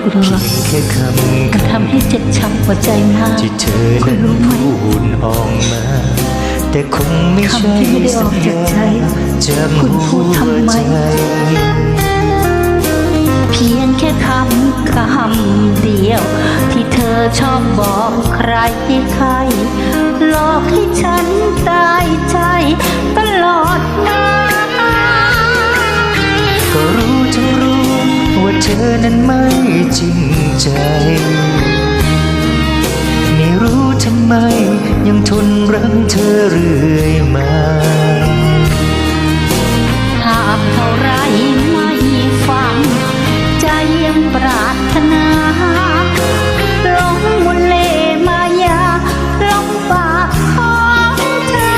กลัวเพียงแค่คำมันทำให้เจ็บช้ำหัวใจมากที่เธอนั้นพูดออกมา แต่คงไม่ใช่คำที่ไม่ได้ออกจากใจจากคุณพูหัดทำวไมใจเพียงแค่คำคำเดียว ที่เธอชอบบอกใครใครหลอกให้ฉัน อนั้นไม่จริงใจ ไม่รู้ทำไมยังทนรักเธอเรื่อยมาหากเท่าไรไม่ฟัง ใจยังปรารถนาหลงมนเลมายาหลงปากของเธอ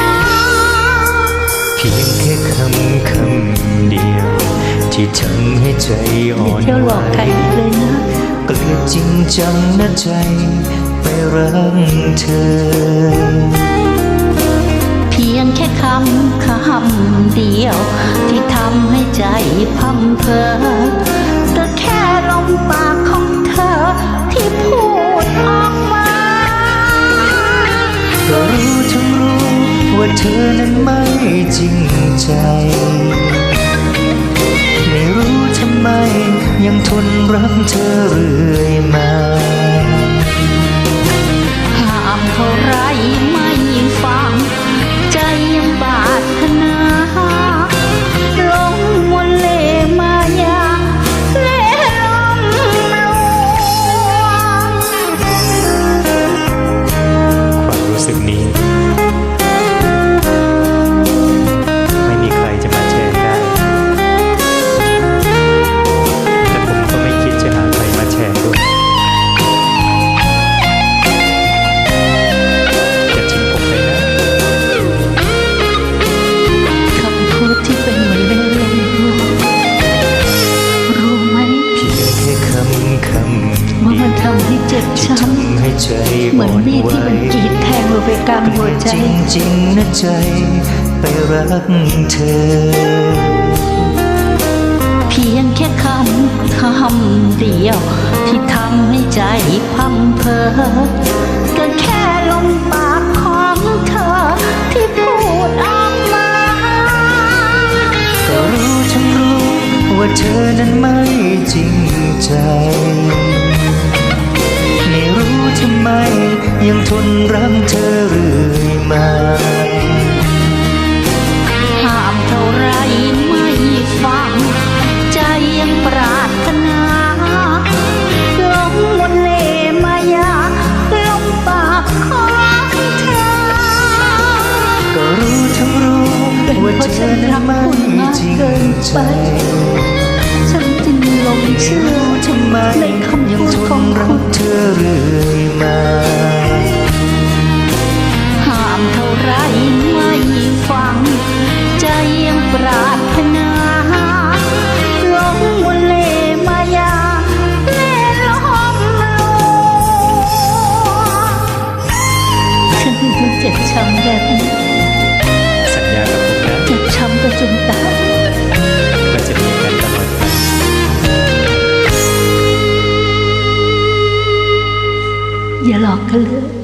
เพียงแค่คำคำเดียว ที่ทำให้ใจอ่อย่าอนเที่ยวหลไหวอกใครเลยนะเกลียดจริงจังนะใจไปรักเธอเพียงแค่คำคำเดียว ที่ทำให้ใจพัมเพอแต่แค่ลมปากของเธอที่พูดออกมาก็รู้ทั้งรู้ว่าเธอนั้นไม่จริงใจ ยังทนรักเธอเรื่อยมา เหมือนมีดที่มันกีดแทงลงไปกลางหัวใจจริงๆนะใจไปรักเธอ เพียงแค่คำคำเดียว ที่ทำให้ใจพังเพอก็แค่ลมปากของเธอ ที่พูดออกมา ก็รู้ทั้งรู้ว่าเธอนั้นไม่จริงใจำไม ยังทนรักเธอเรื่อยมาห้ามเท่าไรไม่ฟัง ใจยังปรารถนาหลงมนต์เลมายาลมปากของเธอ ก็รู้ทั้งรู้ว่าเธอนั้นไม่จริงใจฉันจึงหลงเชื่อทำไมในคำยังพูดทของนรัคุกณเธอเรื่อย อ